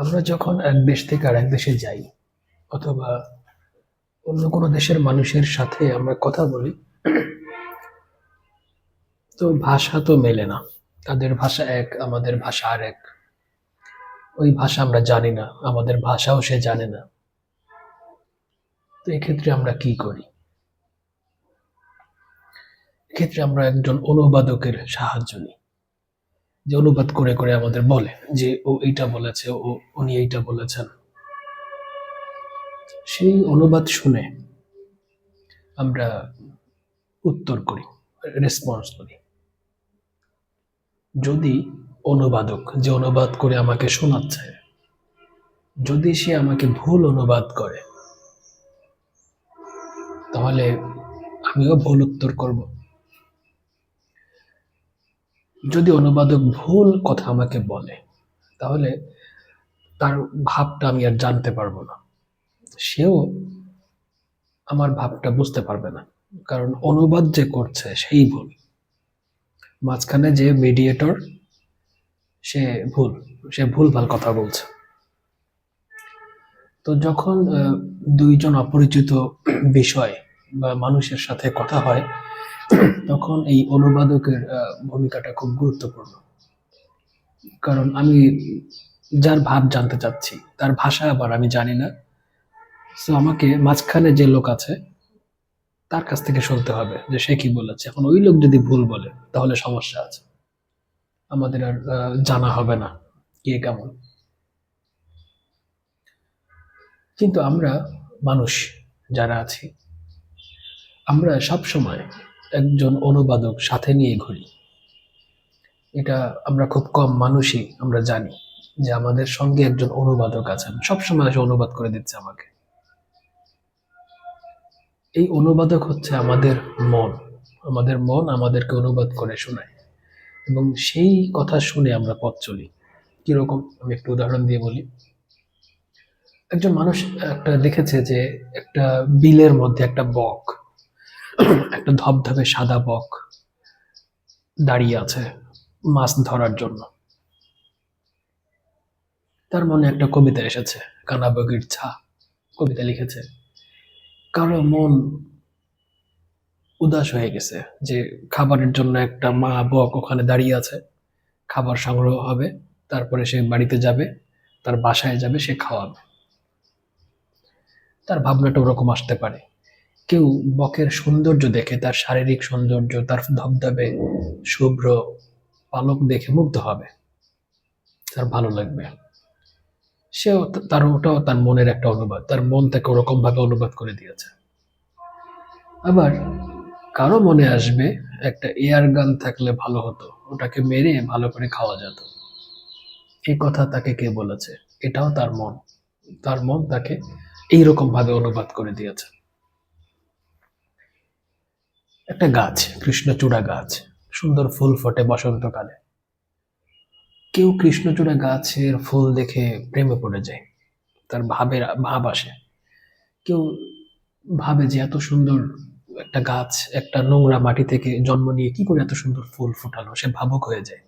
আমরা যখন এক দেশ থেকে আরেক দেশে যাই, অথবা অন্য কোনো দেশের মানুষের সাথে আমরা কথা বলি, তো ভাষা তো মেলে না। তাদের ভাষা এক, আমাদের ভাষা আর এক ওই ভাষা আমরা জানি না, আমাদের ভাষাও সে জানে না। তো এক্ষেত্রে আমরা কি করি? এক্ষেত্রে আমরা একজন অনুবাদকের সাহায্য নিই। যে অনুবাদ করে করে আমাদের বলে যে ও এইটা বলেছে, ও, উনি এইটা বলেছেন। সেই অনুবাদ শুনে আমরা উত্তর করি রেসপন্স করি। যদি অনুবাদক যে অনুবাদ করে আমাকে শোনাচ্ছে, যদি সে আমাকে ভুল অনুবাদ করে, তাহলে আমিও ভুল উত্তর করব। যদি অনুবাদক ভুল কথা আমাকে বলে, তাহলে তার ভাবটা আমি আর জানতে পারব না। সেও আমার ভাবটা বুঝতে পারবে না। কারণ অনুবাদ যে করছে সেই ভুল। মাঝখানে যে মিডিয়েটর সে ভুল সে ভুল ভালো কথা বলছে। তো যখন দুইজন অপরিচিত বিষয় বা মানুষের সাথে কথা হয় তখন এই অনুবাদকের ভূমিকাটা খুব গুরুত্বপূর্ণ। কারণ আমি যার ভাব জানতে চাচ্ছি, তার ভাষা আবার আমি জানি না। তো আমাকে মাঝখানে যে লোক আছে, তার কাছ থেকে শুনতে হবে যে সে কি বলেছে। এখন ওই লোক যদি ভুল বলে, তাহলে সমস্যা আছে। আমাদের আর জানা হবে না কে কেমন। কিন্তু আমরা মানুষ যারা আছি, আমরা সব সময় একজন অনুবাদক সাথে নিয়ে ঘুরি। এটা আমরা খুব কম মানুষই আমরা জানি যে আমাদের সঙ্গে একজন অনুবাদক আছেন। সবসময় এসে অনুবাদ করে দিচ্ছে আমাকে। এই অনুবাদক হচ্ছে আমাদের মন। আমাদের মন আমাদেরকে অনুবাদ করে শোনায়। এবং সেই কথা শুনে আমরা পথ চলি। কীরকম আমি একটু উদাহরণ দিয়ে বলি। একজন মানুষ একটা দেখেছে যে একটা বিলের মধ্যে একটা বক একটা ধবধবে সাদা বক দাঁড়িয়ে আছে মাছ ধরার জন্য। তার মনে একটা কবিতা এসেছে, কানা বগির ছা। কবিতা লিখেছে, কারও মন উদাস হয়ে গেছে যে খাবারের জন্য একটা মা বক ওখানে দাঁড়িয়ে আছে। খাবার সংগ্রহ হবে, তারপরে সে বাড়িতে যাবে, তার বাসায় যাবে, সে খাওয়াবে। তার ভাবনাটা ওরকম আসতে পারে। কেউ বকের সৌন্দর্য দেখে, তার শারীরিক সৌন্দর্য, তার ধবধবে, শুভ্র পালক দেখে মুগ্ধ হবে। তার ভালো লাগবে। সেও তার ওটাও তার মনের একটা অনুবাদ। তার মন তাকে ওরকম ভাবে অনুবাদ করে দিয়েছে। আবার কারও মনে আসবে, একটা এয়ার গান থাকলে ভালো হতো। ওটাকে মেরে ভালো করে খাওয়া যেত। এই কথা তাকে কে বলেছে? এটাও তার মন। তার মন তাকে এইরকম ভাবে অনুবাদ করে দিয়েছে। একটা গাছ, কৃষ্ণচূড়া গাছ, সুন্দর ফুল ফোটে বসন্তকালে। কেউ কৃষ্ণচূড়া গাছের ফুল দেখে প্রেমে পড়ে যায়, তার ভাবের, ভাব আসে। কেউ ভাবে যে এত সুন্দর একটা গাছ, একটা নোংরা মাটি থেকে জন্ম নিয়ে কি করে এত সুন্দর ফুল ফোটালো, সে ভাবুক হয়ে যায়।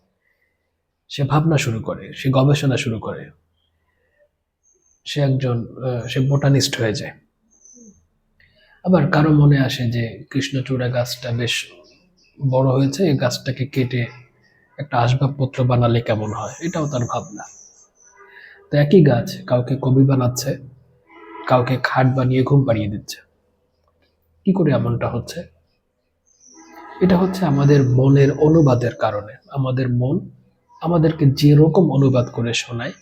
সে ভাবনা শুরু করে, সে গবেষণা শুরু করে। সে একজন সে বোটানিস্ট হয়ে যায়। আবার কারও মনে আসে যে কৃষ্ণচূড়া গাছটা বেশ বড় হয়েছে, এই গাছটাকে কেটে একটা আসবাবপত্র বানালে কেমন হয়? এটাও তার ভাবনা। তো একই গাছ কাউকে কবি বানাচ্ছে, কাউকে খাট বানিয়ে ঘুম পাড়িয়ে দিচ্ছে। কি করে এমনটা হচ্ছে? এটা হচ্ছে আমাদের মনের অনুবাদের কারণে। আমাদের মন আমাদেরকে যেরকম অনুবাদ করে শোনায়,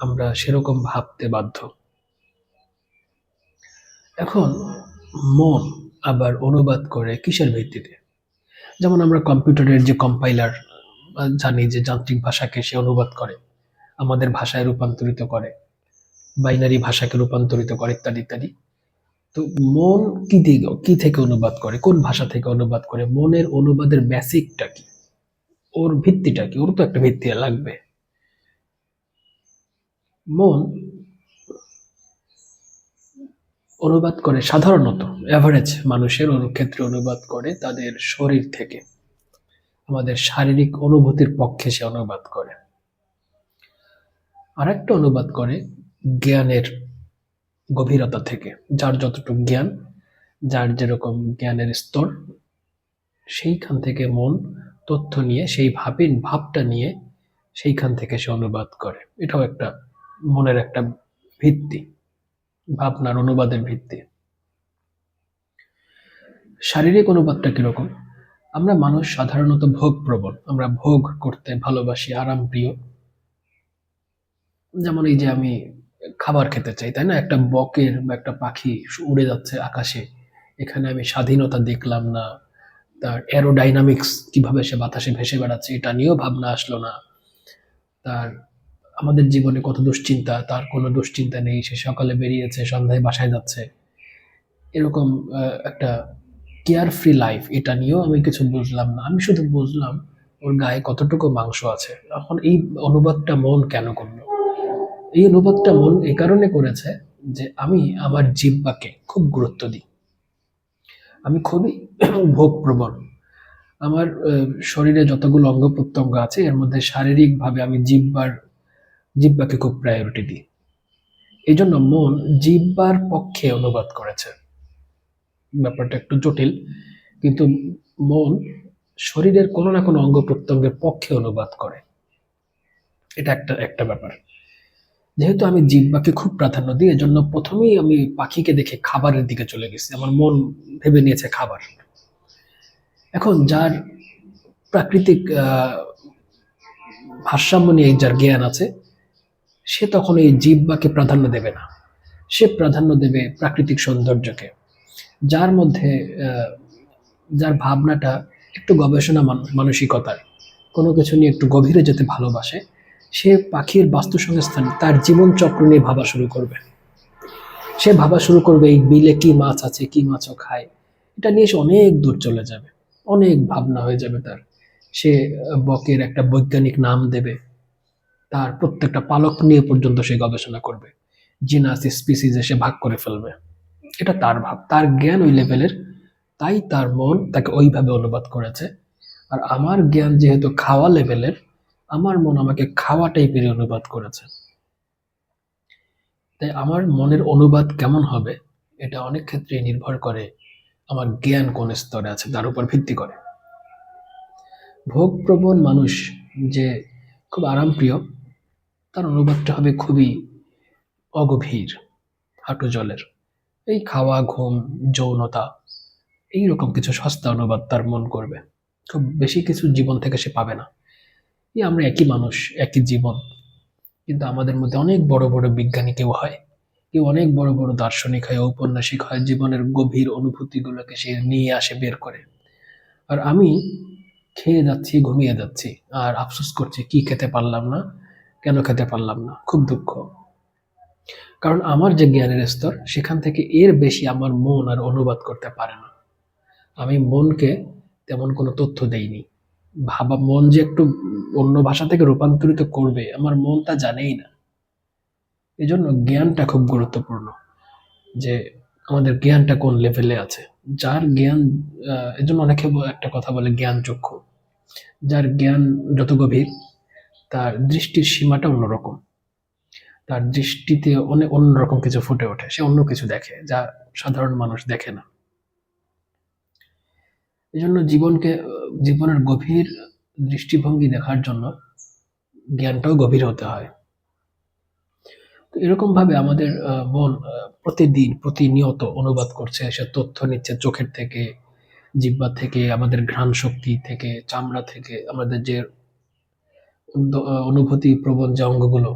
আমরা সেরকম ভাবতে বাধ্য। এখন মন আবার অনুবাদ করে কিসের ভিত্তিতে? যেমন আমরা কম্পিউটারের যে কম্পাইলার জানি যে যান্ত্রিক ভাষাকে সে অনুবাদ করে, আমাদের ভাষায় রূপান্তরিত করে, বাইনারি ভাষাকে রূপান্তরিত করে ইত্যাদি ইত্যাদি। তো মন কি দিকে, কি থেকে অনুবাদ করে, কোন ভাষা থেকে অনুবাদ করে, মনের অনুবাদের বেসিকটা কি? ওর ভিত্তিটা কি? ওর তো একটা ভিত্তি লাগবে। মন অনুবাদ করে, সাধারণত অ্যাভারেজ মানুষের ক্ষেত্রে অনুবাদ করে তাদের শরীর থেকে। আমাদের শারীরিক অনুভূতির পক্ষে সে অনুবাদ করে। আরেকটা অনুবাদ করে জ্ঞানের গভীরতা থেকে, যার যতটুকু জ্ঞান, যার যেরকম জ্ঞানের স্তর, সেইখান থেকে মন, তথ্য নিয়ে, সেই ভাবের ভাবটা নিয়ে সেইখান থেকে সে অনুবাদ করে। এটাও একটা মনের একটা ভিত্তি। ভাবনার অনুবাদের ভিত্তি। শারীরিক অনুবাদটা কীরকম? আমরা মানুষ সাধারণত ভোগ প্রবণ আমরা ভোগ করতে ভালোবাসি আরাম প্রিয় যেমন এই যে আমি খাবার খেতে চাই, তাই না? একটা বকের বা একটা পাখি উড়ে যাচ্ছে আকাশে। এখানে আমি স্বাধীনতা দেখলাম না। তার অ্যারোডাইনামিক্স কীভাবে সে বাতাসে ভেসে বেড়াচ্ছে, এটা নিয়েও ভাবনা আসলো না। তার আমাদের জীবনে কত দুশ্চিন্তা, তার কোনো দুশ্চিন্তা নেই, সে সকালে বেরিয়েছে, সন্ধ্যায় বাসায় যাচ্ছে। এরকম একটা কেয়ার ফ্রি লাইফ এটা নিয়েও আমি কিছু বুঝলাম না। আমি শুধু বুঝলাম ওর গায়ে কতটুকু মাংস আছে। এখন এই অনুবাদটা মন কেন করল? এই অনুবাদটা মন এই কারণে করেছে যে আমি আমার জিব্বাকে খুব গুরুত্ব দিই। আমি খুবই ভোগপ্রবণ। আমার শরীরে যতগুলো অঙ্গ প্রত্যঙ্গ আছে, এর মধ্যে শারীরিকভাবে আমি জিব্বার জিব্বাকে খুব প্রায়োরিটি দিই। এই জন্য মন জিব্বার পক্ষে অনুবাদ করেছে। ব্যাপারটা একটু জটিল, কিন্তু মন শরীরের কোনো না কোনো অঙ্গ প্রত্যঙ্গের পক্ষে অনুবাদ করে। এটা একটা একটা ব্যাপার। যেহেতু আমি জিব্বাকে খুব প্রাধান্য দিই, এজন্য প্রথমেই আমি পাখিকে দেখে খাবারের দিকে চলে গেছি। আমার মন ভেবে নিয়েছে খাবার। এখন যার প্রাকৃতিক ভারসাম্য নিয়ে, যার জ্ঞান আছে সে তখন এই জিব্বাকে প্রাধান্য দেবে না। সে প্রাধান্য দেবে প্রাকৃতিক সৌন্দর্যকে। যার মধ্যে যার ভাবনাটা একটু গবেষণা মানসিকতার, কোনো কিছু নিয়ে একটু গভীরে যেতে ভালোবাসে, সে পাখির বাস্তুসংস্থান, তার জীবন চক্র নিয়ে ভাবা শুরু করবে। সে ভাবা শুরু করবে, এই বিলে কি মাছ আছে, কি মাছও খায়, এটা নিয়ে সে অনেক দূর চলে যাবে, অনেক ভাবনা হয়ে যাবে তার। সে বকের একটা বৈজ্ঞানিক নাম দেবে তার প্রত্যেকটা পালক নিয়ে পর্যন্ত সে গবেষণা করবে। জিনাস স্পিসিজে সে ভাগ করে ফেলবে। এটা তার ভাব। তার জ্ঞান ওই লেভেলের তাই তার মন তাকে ওইভাবে অনুবাদ করেছে। আর আমার জ্ঞান যেহেতু খাওয়া লেভেলের আমার মন আমাকে খাওয়া টাইপের অনুবাদ করেছে। তাই আমার মনের অনুবাদ কেমন হবে, এটা অনেক ক্ষেত্রে নির্ভর করে আমার জ্ঞান কোন স্তরে আছে, তার উপর ভিত্তি করে। ভোগপ্রবণ মানুষ যে খুব আরামপ্রিয় তার অনুবাদটা হবে খুবই অগভীর, হাঁটু জলের। এই খাওয়া, ঘুম, যৌনতা, এইরকম কিছু সস্তা অনুবাদ তার মন করবে। খুব বেশি কিছু জীবন থেকে সে পাবে না। এই আমরা একই মানুষ, একই জীবন। কিন্তু আমাদের মধ্যে অনেক বড় বড় বিজ্ঞানী কেউ হয়, কেউ অনেক বড় বড় দার্শনিক হয়, ঔপন্যাসিক হয়, জীবনের গভীর অনুভূতিগুলোকে সে নিয়ে আসে, বের করে। আর আমি খেয়ে যাচ্ছি, ঘুমিয়ে যাচ্ছি, আর আফসোস করছি, কি খেতে পারলাম না কেন খেতে পারলাম না? খুব দুঃখ। কারণ আমার যে জ্ঞানের স্তর, সেখান থেকে এর বেশি আমার মন আর অনুবাদ করতে পারে না। আমি মনকে তেমন কোনো তথ্য দেইনি। ভাবা, মন যে একটু অন্য ভাষা থেকে রূপান্তরিত করবে, আমার মন তা জানেই না। এজন্য জ্ঞানটা খুব গুরুত্বপূর্ণ, যে আমাদের জ্ঞানটা কোন লেভেলে আছে। যার জ্ঞান এজন্য অনেকে একটা কথা বলে জ্ঞান চক্ষু যার জ্ঞান যত গভীর তার দৃষ্টির সীমাটা অন্যরকম। তার দৃষ্টিতে অনেক অন্যরকম কিছু ফুটে ওঠে। সে অন্য কিছু দেখে যা সাধারণ মানুষ দেখে না। এই জন্য জীবনকে, জীবনের গভীর দৃষ্টিভঙ্গি দেখার জন্য জ্ঞানটাও গভীর হতে হয়। তো এরকম ভাবে আমাদের মন প্রতিদিন প্রতিনিয়ত অনুবাদ করছে সে তথ্য নিচ্ছে চোখের থেকে, জিহ্বা থেকে, আমাদের ঘ্রাণ শক্তি থেকে, চামড়া থেকে, আমাদের যে অনুভূতি প্রবণ যে অঙ্গগুলো,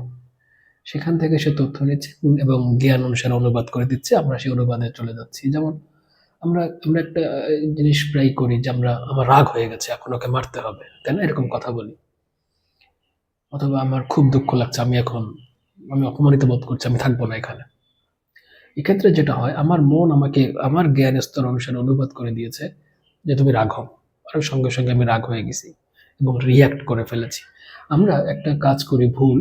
সেখান থেকে সে তথ্য নিচ্ছে এবং জ্ঞান অনুসারে অনুবাদ করে দিচ্ছে, আমরা সেই অনুবাদে চলে যাচ্ছি। যেমন আমরা আমরা একটা জিনিস প্রায় করি যে আমরা, আমার রাগ হয়ে গেছে, এখন ওকে মারতে হবে, তাই না? এরকম কথা বলি। অথবা আমার খুব দুঃখ লাগছে, আমি এখন, আমি অপমানিত বোধ করছি, আমি থাকব না এখানে। এক্ষেত্রে যেটা হয়, আমার মন আমাকে, আমার জ্ঞান স্তর অনুসারে অনুবাদ করে দিয়েছে যে তুমি রাগ হও আর সঙ্গে সঙ্গে আমি রাগ হয়ে গেছি এবং রিয়াক্ট করে ফেলেছি। আমরা একটা কাজ করি ভুল,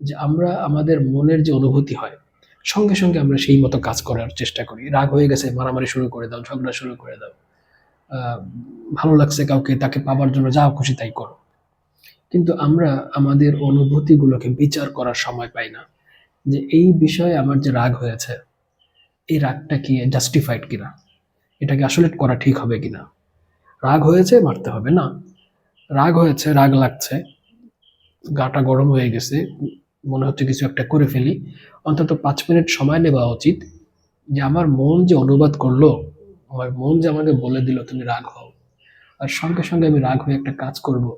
যে আমরা আমাদের মনের যে অনুভূতি হয়, সঙ্গে সঙ্গে আমরা সেই মতো কাজ করার চেষ্টা করি। রাগ হয়ে গেছে, মারামারি শুরু করে দাও, ঝগড়া শুরু করে দাও। ভালো লাগছে কাউকে, তাকে পাবার জন্য যা খুশি তাই করো। কিন্তু আমরা আমাদের অনুভূতিগুলোকে বিচার করার সময় পাই না, যে এই বিষয়ে আমার যে রাগ হয়েছে, এই রাগটা কি জাস্টিফাইড কিনা? এটাকে আসলে করা ঠিক হবে কিনা? রাগ হয়েছে, মারতে হবে না। রাগ হয়েছে, রাগ লাগছে। গাটা গরম হয়ে গেছে, মনে হচ্ছে কিছু একটা করে ফেলি। অন্তত পাঁচ মিনিট সময় নেওয়া উচিত। যে আমার মন যে অনুবাদ করল, আমার মন যে আমাকে বলে দিল, তুমি রাগ হও। আর সঙ্গে সঙ্গে আমি রাগ হয়ে একটা কাজ করব,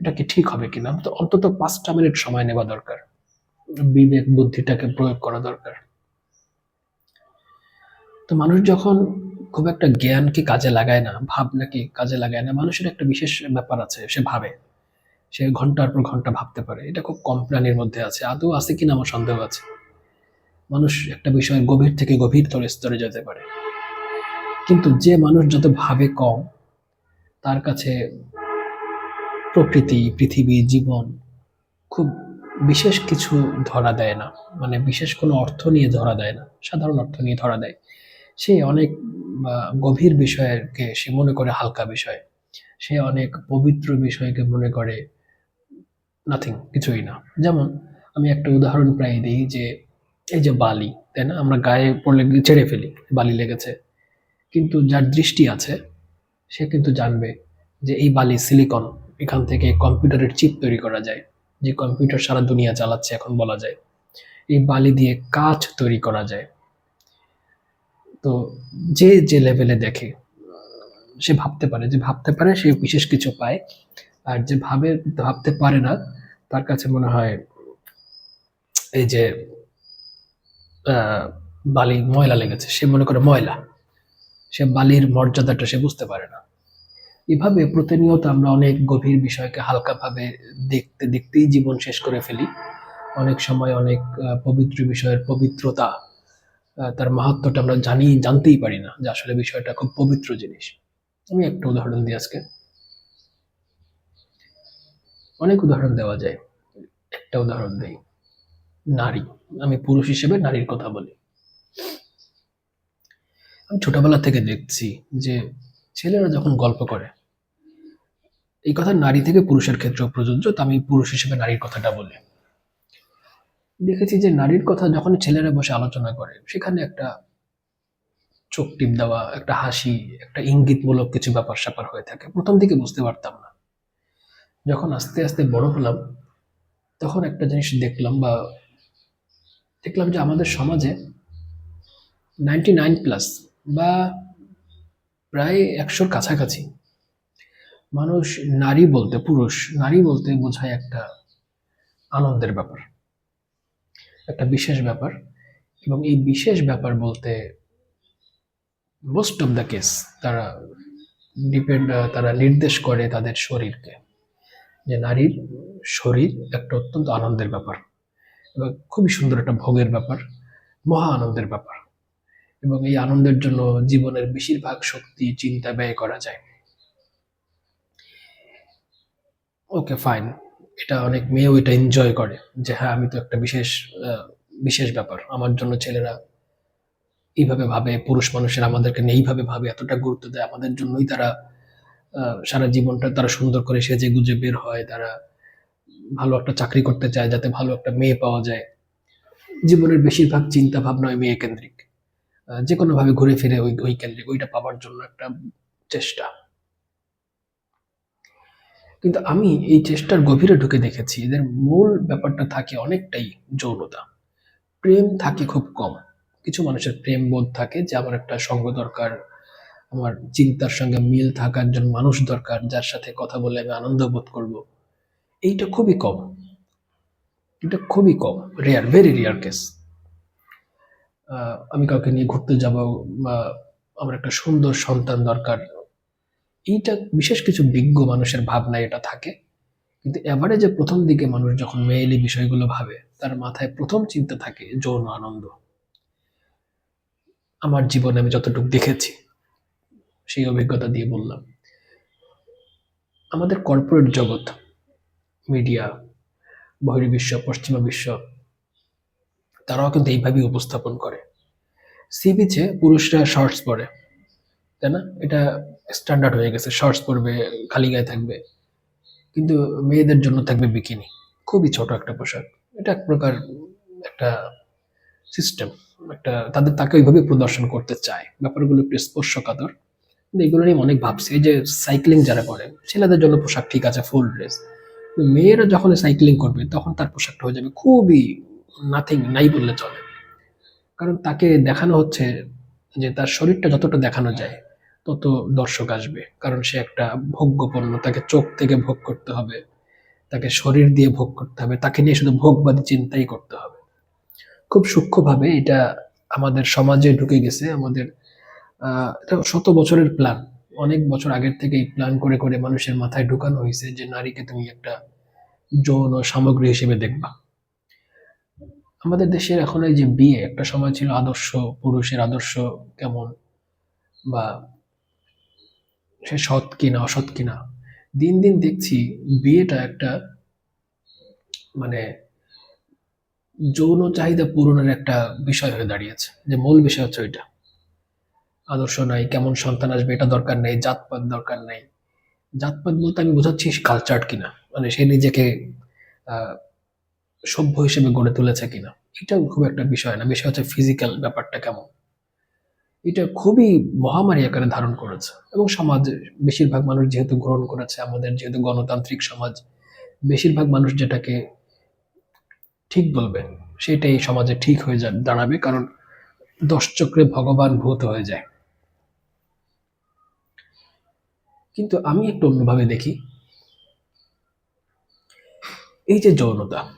এটা কি ঠিক হবে কিনা? তো অন্তত পাঁচটা মিনিট সময় নেওয়া দরকার। বিবেক বুদ্ধিটাকে প্রয়োগ করা দরকার। তো মানুষ যখন খুব একটা জ্ঞানকে কাজে লাগায় না, ভাবনাকে কাজে লাগায় না, মানুষের একটা বিশেষ ব্যাপার আছে, সে ভাবে। সে ঘণ্টার পর ঘণ্টা ভাবতে পারে। এটা খুব কম প্রাণীর মধ্যে আছে। আদৌ আছে কিনা আমার সন্দেহ আছে। মানুষ একটা বিষয়ের গভীর থেকে গভীর গভীরতর স্তরে যেতে পারে। কিন্তু যে মানুষ যত ভাবে কম, তার কাছে প্রকৃতি, পৃথিবী, জীবন খুব বিশেষ কিছু ধরা দেয় না। মানে বিশেষ কোনো অর্থ নিয়ে ধরা দেয় না। সাধারণ অর্থ নিয়ে ধরা দেয়। সে অনেক গভীর বিষয়কে সে মনে করে হালকা বিষয়। সে অনেক পবিত্র বিষয়কে মনে করে নাথিং কিছুই না। যেমন আমি একটা উদাহরণ প্রায় দিই যে, এই যে বালি, তাই না? আমরা গায়ে পড়লে ছেড়ে ফেলি, বালি লেগেছে। কিন্তু যার দৃষ্টি আছে, সে কিন্তু জানবে যে এই বালি সিলিকন এখান থেকে কম্পিউটারের চিপ তৈরি করা যায়, যে কম্পিউটার সারা দুনিয়া চালাচ্ছে এখন বলা যায়। এই বালি দিয়ে কাজ তৈরি করা যায়। তো যে যে লেভেলে দেখে, সে ভাবতে পারে, যে ভাবতে পারে সে বিশেষ কিছু পায়। আর যে ভাবে, ভাবতে পারে না তার কাছে মনে হয় এই যে বালি ময়লা লেগেছে, সে মনে করে ময়লা। সে বালির মর্যাদাটা সে বুঝতে পারে না। এভাবে প্রতিনিয়ত আমরা অনেক গভীর বিষয়কে হালকাভাবে দেখতে, দেখতেই জীবন শেষ করে ফেলি। অনেক সময় অনেক পবিত্র বিষয়ের পবিত্রতা তার মাহাত্ম্যটা আমরা জানি, জানতেই পারি না যে আসলে বিষয়টা খুব পবিত্র জিনিস। আমি একটা উদাহরণ দিই আজকে। অনেক উদাহরণ দেওয়া যায়। একটা উদাহরণ দিই। নারী, আমি পুরুষ হিসেবে নারীর কথা বলি। আমি ছোটবেলা থেকে দেখছি যে ছেলেরা যখন গল্প করে, এই কথা নারী থেকে পুরুষের ক্ষেত্রেও প্রযোজ্য, তো আমি পুরুষ হিসেবে নারীর কথাটা বলি। দেখেছি যে নারীর কথা যখন ছেলেরা বসে আলোচনা করে, সেখানে একটা চোখ টিপ দেওয়া, একটা হাসি, একটা ইঙ্গিতমূলক কিছু ব্যাপার স্যাপার হয়ে থাকে। প্রথম দিকে বুঝতে পারতাম না। যখন আস্তে আস্তে বড় হলাম, তখন একটা জিনিস দেখলাম বা দেখলাম যে আমাদের সমাজে নাইনটি নাইন প্লাস বা প্রায় একশোর কাছাকাছি মানুষ নারী বলতে, পুরুষ নারী বলতে বোঝায় একটা আনন্দের ব্যাপার, একটা বিশেষ ব্যাপার এবং এই বিশেষ ব্যাপার বলতে মোস্ট অফ দ্য কেস তারা ডিপেন্ড তারা নির্দেশ করে তাদের শরীরকে। যে নারীর শরীর একটা অত্যন্ত আনন্দের ব্যাপার এবং খুবই সুন্দর একটা ভোগের ব্যাপার, মহা আনন্দের ব্যাপার এবং এই আনন্দের জন্য জীবনের বেশিরভাগ শক্তি চিন্তা ব্যয় করা যায়। Okay, fine. এটা অনেক মেয়েও এটা এনজয় করে যে হ্যাঁ আমি তো একটা বিশেষ বিশেষ ব্যাপার। আমার জন্য ছেলেরা এইভাবে ভাবে, পুরুষ মানুষের আমাদেরকে এইভাবে ভাবে, এতটা গুরুত্ব দেয়, আমাদের জন্যই তারা সারা জীবনটা তারা সুন্দর করে সেজে গুজে বের হয়, তারা ভালো একটা চাকরি করতে চায় যাতে ভালো একটা মেয়ে পাওয়া যায়। জীবনের বেশিরভাগ চিন্তা ভাবনা ওই মেয়ে কেন্দ্রিক। যে কোনো ভাবে ঘুরে ফিরে ওই ওই কেন্দ্রিক, ওইটা পাওয়ার জন্য একটা চেষ্টা। কিন্তু আমি এই চেষ্টার গভীরে ঢুকে দেখেছি, এদের মূল ব্যাপারটা থাকে অনেকটাই যৌনতা। প্রেম থাকে খুব কম। কিছু মানুষের প্রেম বোধ থাকে যে আমার একটা সঙ্গ দরকার আমার চিন্তার সঙ্গে মিল থাকার একজন মানুষ দরকার, যার সাথে কথা বলে আমি আনন্দ বোধ করব। এইটা খুবই কম। এটা খুবই কম। রেয়ার ভেরি রেয়ার কেস আমি কাউকে নিয়ে ঘুরতে যাব, বা আমার একটা সুন্দর সন্তান দরকার। এইটা বিশেষ কিছু বিজ্ঞ মানুষের ভাবনায় এটা থাকে। কিন্তু এভারেজে প্রথম দিকে মানুষ যখন মেয়েলি বিষয়গুলো ভাবে, তার মাথায় প্রথম চিন্তা থাকে যৌন আনন্দ। আমার জীবনে আমি যতটুকু দেখেছি সেই অভিজ্ঞতা দিয়ে বললাম। আমাদের কর্পোরেট জগৎ মিডিয়া বহির্বিশ্ব, পশ্চিমা বিশ্ব, তারাও কিন্তু এইভাবেই উপস্থাপন করে। সি বিচে পুরুষরা শর্টস পরে, তাই না? এটা স্ট্যান্ডার্ড হয়ে গেছে শর্টস পরবে, খালি গায়ে থাকবে। কিন্তু মেয়েদের জন্য থাকবে বিকিনি খুবই ছোট একটা পোশাক। এটা এক প্রকার একটা সিস্টেম একটা তাদের তাকে ওইভাবে প্রদর্শন করতে চায়। ব্যাপারগুলো একটু স্পর্শকাতর। এগুলো নিয়ে অনেক ভাবছি। এই যে সাইক্লিং যারা করে, ছেলেদের জন্য পোশাক ঠিক আছে ফুল ড্রেস মেয়েরা যখন সাইক্লিং করবে, তখন তার পোশাকটা হয়ে যাবে খুবই নাথিং নাই বললে চলে। কারণ তাকে দেখানো হচ্ছে যে তার শরীরটা যতটা দেখানো যায়, তত দর্শক আসবে। কারণ সে একটা ভোগ্যপণ্য, তাকে চোখ থেকে ভোগ করতে হবে, তাকে শরীর দিয়ে ভোগ করতে হবে, তাকে নিয়ে শুধু ভোগবাদী চিন্তাই করতে হবে। খুব সূক্ষ্মভাবে এটা আমাদের সমাজে ঢুকে গেছে, আমাদের এটা শত বছরের প্ল্যান অনেক বছর আগের থেকে এই প্ল্যান করে করে মানুষের মাথায় ঢুকানো হয়েছে যে নারীকে তুমি একটা যৌন সামগ্রী হিসেবে দেখবা। আমাদের দেশের এখন এই যে বিয়ে, একটা সময় ছিল আদর্শ, পুরুষের আদর্শ কেমন বা সে সৎ কিনা, অসৎ কিনা। দিন দিন দেখছি বিয়েটা একটা মানে যৌন চাহিদা পূরণের একটা বিষয় হয়ে দাঁড়িয়েছে। যে মূল বিষয় হচ্ছে ওইটা। আদর্শ নাই, কেমন সন্তান আসবে এটা দরকার নেই, জাতপাত দরকার নেই। জাতপাত বলতে আমি বোঝাচ্ছি কালচার কিনা মানে সে নিজেকে সভ্য হিসেবে গড়ে তুলেছে কিনা। এটা খুব একটা বিষয় না, বিষয় হচ্ছে ফিজিক্যাল ব্যাপারটা কেমন। এটা খুবই মহামারী আকারে ধারণ করেছে এবং সমাজ, বেশিরভাগ মানুষ যেহেতু গ্রহণ করেছে, আমাদের যেহেতু গণতান্ত্রিক সমাজ, বেশিরভাগ মানুষ যেটাকে ঠিক বলবে, সেটাই সমাজে ঠিক হয়ে দাঁড়াবে, কারণ দশ চক্রে ভগবান ভূত হয়ে যায়। কিন্তু আমি একটু অন্যভাবে দেখি। এই যে যৌনতা,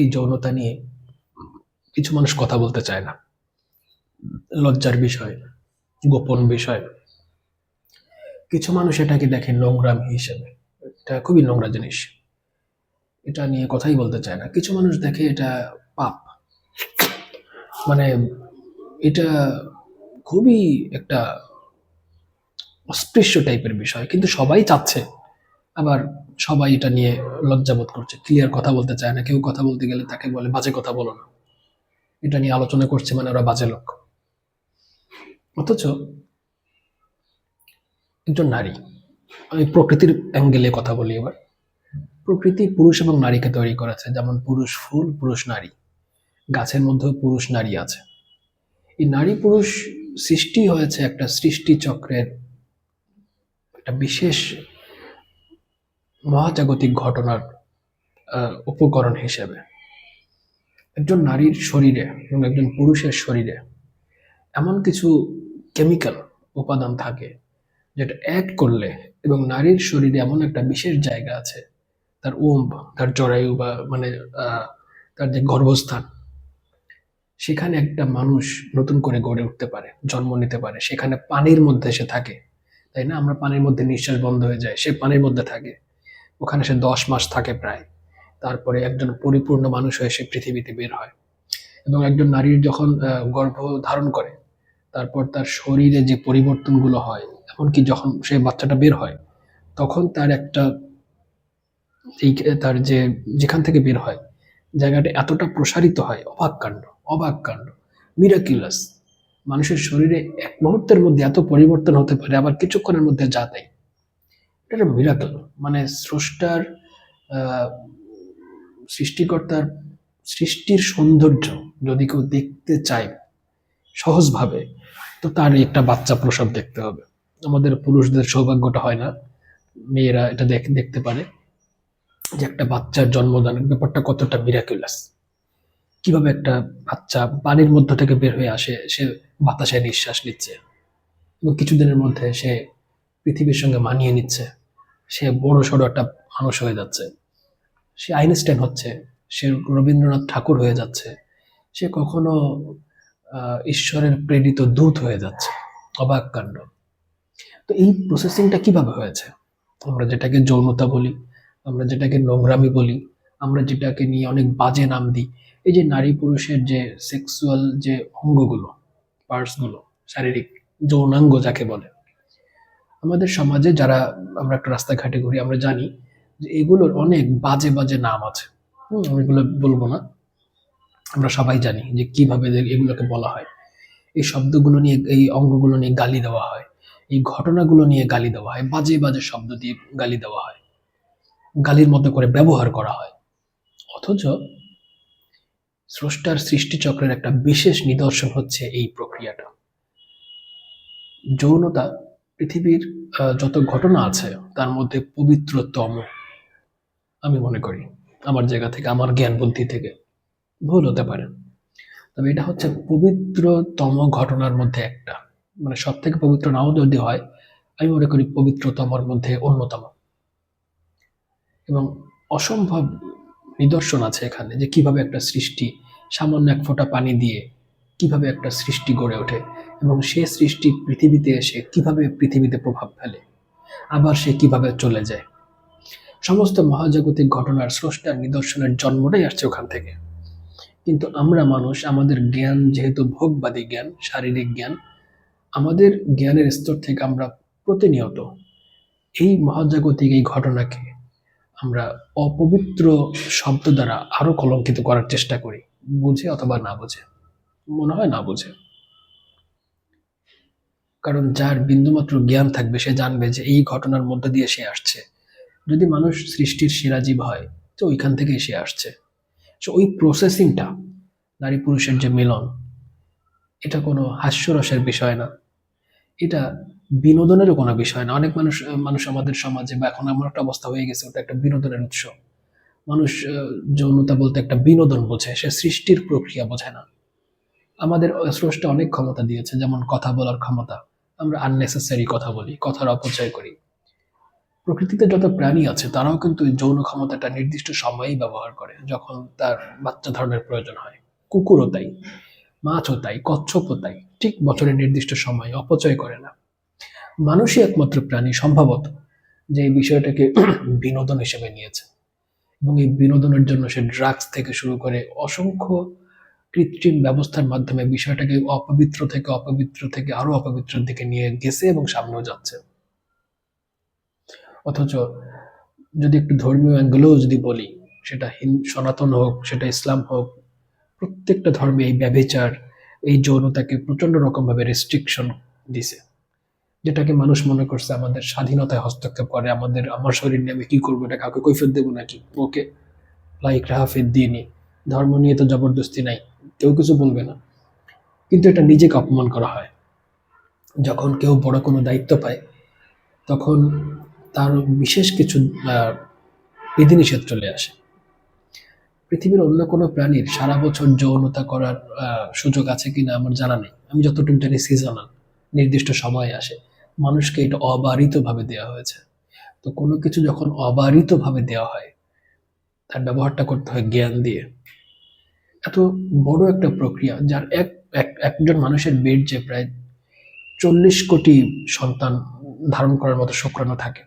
এই যৌনতা নিয়ে কিছু মানুষ কথা বলতে চায় না। লজ্জার বিষয়, গোপন বিষয়। কিছু মানুষ এটাকে দেখে নোংরামি হিসেবে। এটা খুবই নোংরা জিনিস। এটা নিয়ে কথাই বলতে চায় না। কিছু মানুষ দেখে এটা পাপ। মানে এটা খুবই একটা অস্পৃশ্য টাইপের বিষয়, কিন্তু সবাই চাচ্ছে। আবার সবাই এটা নিয়ে লজ্জাবোধ করছে ক্লিয়ার কথা বলতে চায় না, কেউ কথা বলতে গেলে তাকে বলে, বাজে কথা বলো না। এটা নিয়ে আলোচনা করছে মানে ওরা বাজে লোক। অথচ একজন নারী, আমি প্রকৃতির অ্যাঙ্গেলে কথা বলি এবার। প্রকৃতি পুরুষ এবং নারীকে তৈরি করেছে, যেমন পুরুষ ফুল, পুরুষ নারী। গাছের মধ্যেও পুরুষ নারী আছে। এই নারী পুরুষ সৃষ্টি হয়েছে একটা সৃষ্টি চক্রের একটা বিশেষ মহাজাগতিক ঘটনার উপকরণ হিসেবে। একজন নারীর শরীরে এবং একজন পুরুষের শরীরে এমন কিছু কেমিক্যাল উপাদান থাকে যেটা অ্যাড করলে এবং নারীর শরীরে এমন একটা বিশেষ জায়গা আছে, তার ওম্ব তার জরায়ু বা মানে তার যে গর্ভস্থান, সেখানে একটা মানুষ নতুন করে গড়ে উঠতে পারে, জন্ম নিতে পারে, সেখানে পানির মধ্যে সে থাকে। তাই না? আমরা পানির মধ্যে নিঃশ্বাস বন্ধ হয়ে যায়, সে পানির মধ্যে থাকে। ওখানে সে দশ মাস থাকে প্রায়। তারপরে একজন পরিপূর্ণ মানুষ হয়ে সে পৃথিবীতে বের হয়। এবং একজন নারীর যখন গর্ভ ধারণ করে, তারপর তার শরীরে যে পরিবর্তনগুলো হয়, এমনকি যখন সে বাচ্চাটা বের হয়, তখন তার একটা এই, তার যে, যেখান থেকে বের হয়, জায়গাটা এতটা প্রসারিত হয়, অবাক কাণ্ড অবাক কাণ্ড মিরাকিউলাস মানুষের শরীরে এক মুহূর্তের মধ্যে এত পরিবর্তন হতে পারে, আবার কিছুক্ষণের মধ্যে যা তাই। এটা একটা মিরাকল মানে স্রষ্টার সৃষ্টিকর্তার সৃষ্টির সৌন্দর্য যদি কেউ দেখতে চায় সহজভাবে, তো তার একটা বাচ্চা প্রসব দেখতে হবে। আমাদের পুরুষদের সৌভাগ্যটা হয় না, মেয়েরা এটা দেখ, দেখতে পারে যে একটা বাচ্চার জন্মদানের ব্যাপারটা কতটা মিরাকুলাস কীভাবে একটা বাচ্চা পানির মধ্য থেকে বের হয়ে আসে, সে বাতাসে নিঃশ্বাস নিচ্ছে এবং কিছুদিনের মধ্যে সে পৃথিবীর সঙ্গে মানিয়ে নিচ্ছে। সে বড় সড়ো একটা মানুষ হয়ে যাচ্ছে। সে আইনস্টাইন হচ্ছে, সে রবীন্দ্রনাথ ঠাকুর হয়ে যাচ্ছে, সে কখনো ঈশ্বরের প্রেরিত দূত হয়ে যাচ্ছে। অবাক কাণ্ড। তো এই প্রসেসিংটা কীভাবে হয়েছে? আমরা যেটাকে যৌনতা বলি, আমরা যেটাকে নোংরামি বলি, আমরা যেটাকে নিয়ে অনেক বাজে নাম দিই এই যে নারী পুরুষের যে সেক্সুয়াল যে অঙ্গগুলো পার্টসগুলো শারীরিক যৌনাঙ্গ যাকে বলে, আমাদের সমাজে যারা আমরা একটা রাস্তাঘাটে ঘুরি, আমরা জানি যে এগুলোর অনেক বাজে বাজে নাম আছে। আমি এগুলো বলব না। আমরা সবাই জানি যে কীভাবে এগুলোকে বলা হয়। এই শব্দগুলো নিয়ে, এই অঙ্গগুলো নিয়ে গালি দেওয়া হয়। এই ঘটনাগুলো নিয়ে গালি দেওয়া হয়। বাজে বাজে শব্দ দিয়ে গালি দেওয়া হয়। গালির মতো করে ব্যবহার করা হয়। অথচ স্রষ্টার সৃষ্টিচক্রের একটা বিশেষ নিদর্শন হচ্ছে এই প্রক্রিয়াটা। যৌনতা পৃথিবীর যত ঘটনা আছে, তার মধ্যে পবিত্রতম, আমি মনে করি। আমার জায়গা থেকে, আমার জ্ঞান বুদ্ধি থেকে ভুল হতে পারে। তবে এটা হচ্ছে পবিত্রতম ঘটনার মধ্যে একটা। মানে সব থেকে পবিত্র নাও যদি হয়, আমি মনে করি পবিত্রতমর মধ্যে অন্যতম। এবং অসম্ভব নিদর্শন আছে এখানে যে কীভাবে একটা সৃষ্টি সামান্য এক ফোঁটা পানি দিয়ে কীভাবে একটা সৃষ্টি গড়ে ওঠে এবং সে সৃষ্টি পৃথিবীতে এসে কীভাবে পৃথিবীতে প্রভাব ফেলে? আবার সে কীভাবে চলে যায়? সমস্ত মহাজাগতিক ঘটনার স্রষ্টার নিদর্শনের জন্মটাই আসছে ওখান থেকে। কিন্তু আমরা মানুষ, আমাদের জ্ঞান যেহেতু ভোগবাদী জ্ঞান, শারীরিক জ্ঞান, আমাদের জ্ঞানের স্তর থেকে আমরা প্রতিনিয়ত এই মহাজাগতিক এই ঘটনাকে আমরা অপবিত্র শব্দ দ্বারা আরও কলঙ্কিত করার চেষ্টা করি। বুঝে অথবা না বুঝে। মনে হয় না বুঝে। কারণ যার বিন্দুমাত্র জ্ঞান থাকবে, সে জানবে যে এই ঘটনার মধ্যে দিয়ে সে আসছে। যদি মানুষ সৃষ্টির সেরা জীব হয়, তো ওইখান থেকেই সে আসছে। তো ওই প্রসেসিংটা নারী পুরুষের যে মিলন, এটা কোনো হাস্যরসের বিষয় না। এটা বিনোদনেরও কোনো বিষয় না। অনেক মানুষ মানুষ আমাদের সমাজে বা এখন এমন একটা অবস্থা হয়ে গেছে, ওটা একটা বিনোদনের উৎস। মানুষ যৌনতা বলতে একটা বিনোদন বোঝে, সে সৃষ্টির প্রক্রিয়া বোঝে না। আমাদের স্রষ্টা অনেক ক্ষমতা দিয়েছে, যেমন কথা বলার ক্ষমতা। আমরা আননেসেসারি কথা বলি, কথার অপচয় করি। প্রকৃতিতে যত প্রাণী আছে, তারাও কিন্তু যৌন ক্ষমতাটা নির্দিষ্ট সময়েই ব্যবহার করে, যখন তার বাচ্চা ধরনের প্রয়োজন হয়। কুকুরও তাই, মাছও তাই, কচ্ছপও তাই, ঠিক বছরের নির্দিষ্ট সময় অপচয় করে না। মানুষই একমাত্র প্রাণী, সম্ভবত, যে এই বিষয়টাকে বিনোদন হিসেবে নিয়েছে। এবং এই বিনোদনের জন্য সে ড্রাগস থেকে শুরু করে অসংখ্য কৃত্রিম ব্যবস্থার মাধ্যমে বিষয়টাকে অপবিত্র থেকে অপবিত্র থেকে আরও অপবিত্রের দিকে নিয়ে গেছে এবং সামনেও যাচ্ছে। অথচ যদি একটু ধর্মীয় অ্যাঙ্গেলেও যদি বলি, সেটা সনাতন হোক, সেটা ইসলাম হোক, প্রত্যেকটা ধর্মে এই ব্যভিচার, এই যৌনতাকে প্রচণ্ড রকমভাবে রেস্ট্রিকশন দিছে। যেটাকে মানুষ মনে করছে আমাদের স্বাধীনতায় হস্তক্ষেপ করে, আমাদের, আমার শরীর নিয়ে আমি কি করব, এটা কাউকে কৈফিয়ত দেবো নাকি? ওকে, লাইক রাহাফের দিনই। ধর্ম নিয়ে তো জবরদস্তি নাই, কেউ কিছু বলবে না। কিন্তু এটা নিজেকে অপমান করা হয়। যখন কেউ বড় কোনো দায়িত্ব পায়, তখন তার বিশেষ কিছু বিধিনিষেধ চলে আসে। পৃথিবীর অন্য কোনো প্রাণীর সারা বছর যৌনতা করার সুযোগ আছে কিনা আমার জানা নেই। আমি যতটুকু জানি সিজনাল নির্দিষ্ট সময়ে আসে। মানুষকে এটা অবারিতভাবে দেওয়া হয়েছে। তো কোনো কিছু যখন অবারিতভাবে দেওয়া হয়, তার ব্যবহারটা করতে হয় জ্ঞান দিয়ে। এত বড় একটা প্রক্রিয়া, যার এক, এক- একজন মানুষের বেড বীর্যে প্রায় চল্লিশ কোটি সন্তান ধারণ করার মতো শুক্রাণু থাকে,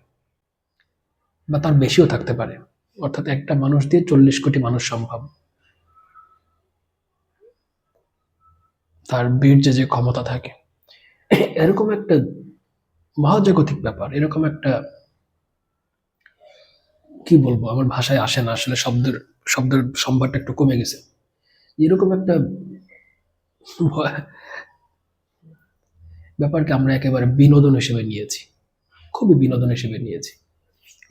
বা তার বেশিও থাকতে পারে। অর্থাৎ একটা মানুষ দিয়ে চল্লিশ কোটি মানুষ সম্ভব। তার বীর্যে যে ক্ষমতা থাকে। এরকম একটা মহাজাগতিক ব্যাপার, এরকম একটা কি বলব, আমার ভাষায় আসে না, আসলে শব্দের শব্দের সম্ভারটা একটু কমে গেছে। এরকম একটা ব্যাপারকে আমরা একেবারে বিনোদন হিসেবে নিয়েছি, খুবই বিনোদন হিসেবে নিয়েছি।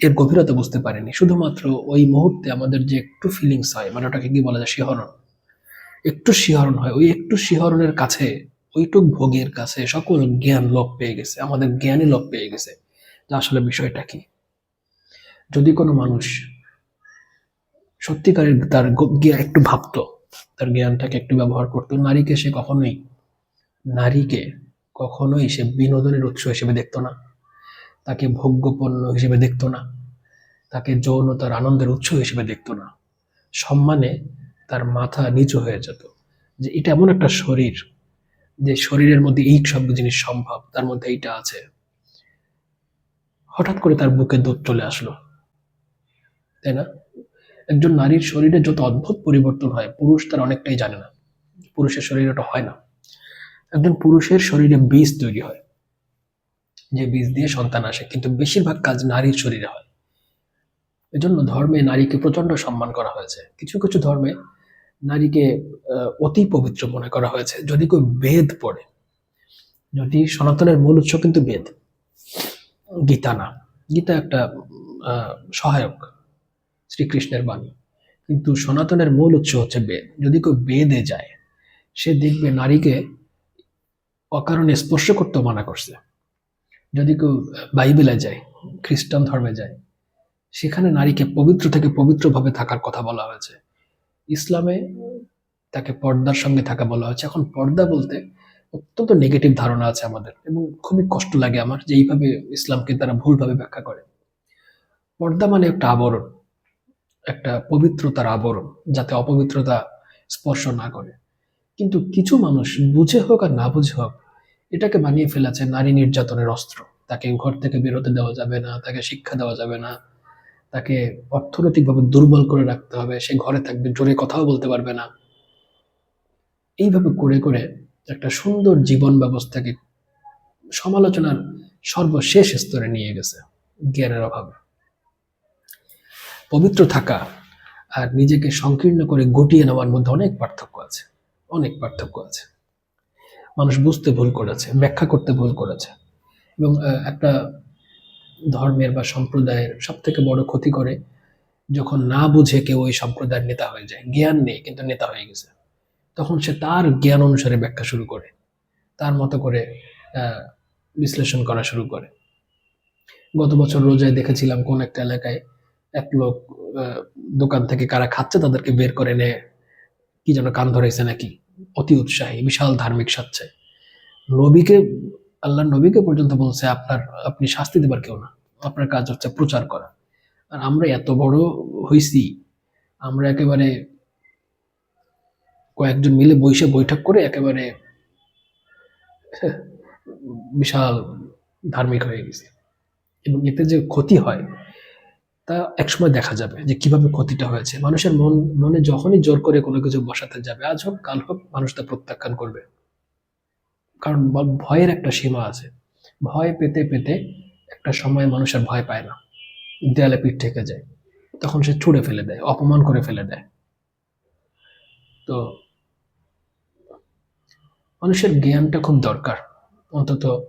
এর গভীরতা বুঝতে পারিনি, শুধুমাত্র ওই মুহূর্তে আমাদের যে একটু ফিলিংস হয় মানে ওটাকে কি বলা যায়, শিহরণ। একটু শিহরণ হয়, ওই একটু শিহরণের কাছে ওইটুক ভোগের কাছে সকল জ্ঞান লোপ পেয়ে গেছে, আমাদের জ্ঞানই লোপ পেয়ে গেছে। যে আসলে বিষয়টা কি? যদি কোনো মানুষ সত্যিকারের তার জ্ঞান একটু ভাবতো, তার জ্ঞানটাকে একটু ব্যবহার করতো, নারীকে সে কখনোই, নারীকে কখনোই সে বিনোদনের উৎস হিসেবে দেখতো না। তাকে ভোগ্যপণ্য হিসেবে দেখতো না। তাকে যৌনতার আনন্দের উৎস হিসেবে দেখতো না। সম্মানে তার মাথা নিচু হয়ে যেত। যে এটা এমন একটা শরীর যে শরীরের মধ্যে এই সব জিনিস সম্ভব, তার মধ্যে এইটা আছে। হঠাৎ করে তার বুকে দুধ চলে আসলো। তাই না? একজন নারীর শরীরে যত অদ্ভুত পরিবর্তন হয়, পুরুষ তার অনেকটাই জানে না। পুরুষের শরীরে ওটা হয় না। একজন পুরুষের শরীরে বীজ তৈরি হয়। যে বীজ দিয়ে সন্তান আসে, কিন্তু বেশিরভাগ কাজ নারীর শরীরে হয়। এজন্য ধর্মে নারীকে প্রচণ্ড সম্মান করা হয়েছে। কিছু কিছু ধর্মে নারীকে অতি পবিত্র মনে করা হয়েছে। যদি কেউ বেদ পড়ে, যদি সনাতনের মূল উৎস কিন্তু বেদ, গীতা না। গীতা একটা সহায়ক শ্রীকৃষ্ণের বাণী। কিন্তু সনাতনের মূল উৎস হচ্ছে বেদ। যদি কেউ বেদে যায়, সে দেখবে নারীকে অকারণে স্পর্শ করতে মানা করছে। যদি কেউ বাইবেলে যায়, খ্রিস্টান ধর্মে যায়, সেখানে নারীকে পবিত্র থেকে পবিত্রভাবে থাকার কথা বলা হয়েছে। ইসলামে তাকে পর্দার সঙ্গে থাকা বলা হয়েছে। এখন পর্দা বলতে অত্যন্ত নেগেটিভ ধারণা আছে আমাদের এবং খুবই কষ্ট লাগে আমার যে এইভাবে ইসলামকে তারা ভুলভাবে ব্যাখ্যা করে। পর্দা মানে একটা আবরণ, একটা পবিত্রতার আবরণ যাতে অপবিত্রতা স্পর্শ না করে। কিন্তু কিছু মানুষ বুঝে হোক আর না বুঝে হোক, এটাকে বানিয়ে ফেলেছে নারী নির্যাতনের অস্ত্র। তাকে ঘর থেকে বেরোতে দেওয়া যাবে না, তাকে শিক্ষা দেওয়া যাবে না তাকে অর্থনৈতিকভাবে দুর্বল করে রাখতে হবে, সে ঘরে থাকবে, জোরে কথাও বলতে পারবে না। এইভাবে করে করে একটা সুন্দর জীবন ব্যবস্থাকে সমালোচনার সর্বশেষ স্তরে নিয়ে গেছে জ্ঞানের অভাবে। পবিত্র থাকা আর নিজেকে সংকীর্ণ করে গুটিয়ে নেওয়ার মধ্যে অনেক পার্থক্য আছে, অনেক পার্থক্য আছে। মানুষ বুঝতে ভুল করেছে, ব্যাখ্যা করতে ভুল করেছে। এবং একটা ধর্মের বা সম্প্রদায়ের সব থেকে বড় ক্ষতি করে যখন না বুঝে কেউ ওই সম্প্রদায়ের নেতা হয়ে যায়। জ্ঞান নেই, কিন্তু নেতা হয়ে গেছে। তখন সে তার জ্ঞান অনুসারে ব্যাখ্যা শুরু করে। তার মতো করে বিশ্লেষণ করা শুরু করে। গত বছর রোজায় দেখেছিলাম কোন একটা এলাকায় এক লোক দোকান থেকে কারা খাচ্ছে তাদেরকে বের করে এনে কি যেন কান ধরেছে নাকি। অতি উৎসাহী, বিশাল ধার্মিক স্বাচ্ছায় নবীকে আল্লাহ নবীকে পর্যন্ত বলছে, আপনার, আপনি শাস্তি দেবার কেউ না। আপনার কাজ হচ্ছে প্রচার করা। আর আমরা এত বড় হইছি, আমরা একেবারে কয়েকজন মিলে বসে বৈঠক করে একেবারে বিশাল ধার্মিক হয়ে গেছি। এবং এতে যে ক্ষতি হয়, তা একসময় দেখা যাবে যে কীভাবে ক্ষতিটা হয়েছে। মানুষের মন, মনে যখনই জোর করে কোনো কিছু বসাতে যাবে, আজ হোক, কাল হোক, মানুষ তা প্রত্যাখ্যান করবে। কারণ ভয়ের একটা সীমা আছে। ভয় পেতে পেতে একটা সময় মানুষের ভয় পায় না। দেয়ালে পিঠ থেকে যায়। তখন সে ছুঁড়ে ফেলে দেয়, অপমান করে ফেলে দেয়। তো মানুষের জ্ঞানটা খুব দরকার। অন্তত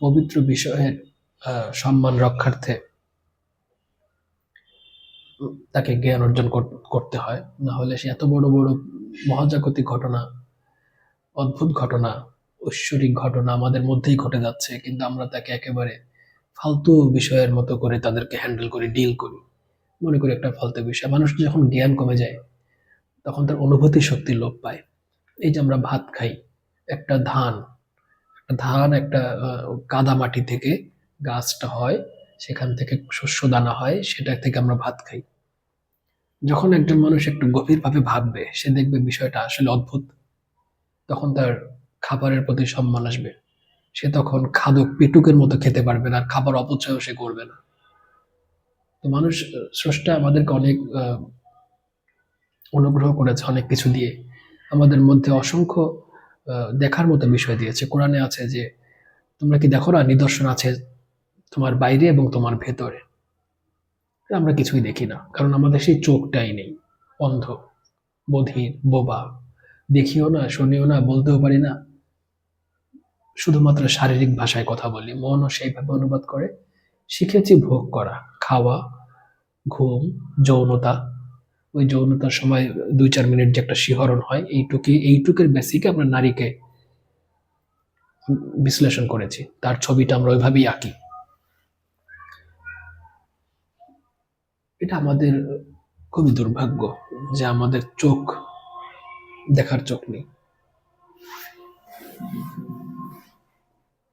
পবিত্র বিষয়ের সম্মান রক্ষার্থে তাকে জ্ঞান অর্জন কর- করতে হয়। না হলে সে এত বড় বড় মহাজাগতিক ঘটনা, অদ্ভুত ঘটনা ঐশ্বরিক ঘটনা আমাদের মধ্যেই ঘটে যাচ্ছে, কিন্তু আমরা তাকে একেবারে ফালতু বিষয়ের মতো করে তাদেরকে হ্যান্ডেল করি ডিল করি। মনে করি একটা ফালতু বিষয়। মানুষ যখন জ্ঞান কমে যায়, তখন তার অনুভূতি শক্তি লোপ পায়। এই যে আমরা ভাত খাই, একটা ধান একটা ধান একটা কাদা মাটি থেকে গাছটা হয়, সেখান থেকে শস্য দানা হয়, সেটা থেকে আমরা ভাত খাই। যখন একজন মানুষ একটু গভীরভাবে ভাববে, সে দেখবে বিষয়টা আসলে অদ্ভুত। তখন তার খাবারের প্রতি সম্মান আসবে। সে তখন খাদক পেটুকের মতো খেতে পারবে না, আর খাবার অপচয়ও সে করবে না। তো মানুষ স্রষ্টা আমাদেরকে অনেক অনুগ্রহ করেছে অনেক কিছু দিয়ে। আমাদের মধ্যে অসংখ্য দেখার মতো বিষয় দিয়েছে। কোরআনে আছে যে, তোমরা কি দেখো না, নিদর্শন আছে তোমার বাইরে এবং তোমার ভেতরে? আমরা কিছুই দেখি না, কারণ আমাদের সেই চোখটাই নেই, অন্ধ, বধির, বোবা। দেখিও না, শুনিও না, বলতেও পারি না। শুধুমাত্র শারীরিক ভাষায় কথা বলি, মনও সেইভাবে অনুবাদ করে। শিখেছি ভোগ করা, খাওয়া, ঘুম, যৌনতা। ওই যৌনতার সময় দুই চার মিনিট যে একটা শিহরণ হয়, এইটুকি, এইটুকের বেসিকে আমরা নারীকে বিশ্লেষণ করেছি। তার ছবিটা আমরা ওইভাবেই আঁকি। এটা আমাদের খুবই দুর্ভাগ্য যে আমাদের চোখ দেখার চোখ নেই।